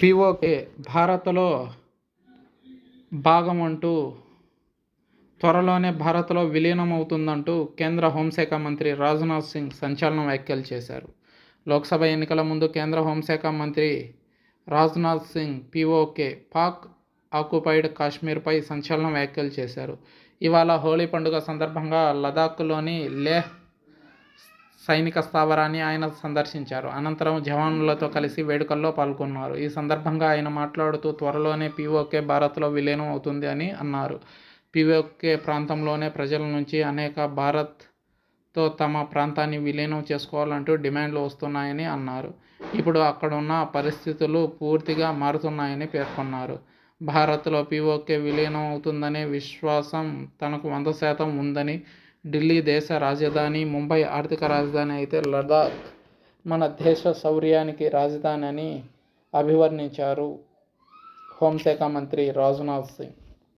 PoK భారత్లో భాగం అంటూ త్వరలోనే భారత్లో విలీనం అవుతుందంటూ కేంద్ర హోంశాఖ మంత్రి రాజ్నాథ్ సింగ్ సంచలన వ్యాఖ్యలు చేశారు. లోక్సభ ఎన్నికల ముందు కేంద్ర హోంశాఖ మంత్రి రాజ్నాథ్ సింగ్ పిఓకే పాక్ ఆక్యుపైడ్ కాశ్మీర్పై సంచలన వ్యాఖ్యలు చేశారు. ఇవాళ హోళీ పండుగ సందర్భంగా లదాఖ్లోని లేహ్ సైనిక స్థావరాన్ని ఆయన సందర్శించారు. అనంతరం జవానులతో కలిసి వేడుకల్లో పాల్గొన్నారు. ఈ సందర్భంగా ఆయన మాట్లాడుతూ త్వరలోనే పీఓకే భారత్లో విలీనం అవుతుంది అని అన్నారు. పీఓకే ప్రాంతంలోనే ప్రజల నుంచి అనేక భారత్తో తమ ప్రాంతాన్ని విలీనం చేసుకోవాలంటూ డిమాండ్లు వస్తున్నాయని అన్నారు. ఇప్పుడు అక్కడున్న పరిస్థితులు పూర్తిగా మారుతున్నాయని పేర్కొన్నారు. భారత్లో పీఓకే విలీనం అవుతుందనే విశ్వాసం తనకు వంద శాతం ఉందని ఢిల్లీ దేశ రాజధాని ముంబై ఆర్థిక రాజధాని అయితే లదాఖ్ మన దేశ శౌర్యానికి రాజధాని అని అభివర్ణించారు హోంశాఖ మంత్రి రాజ్నాథ్ సింగ్.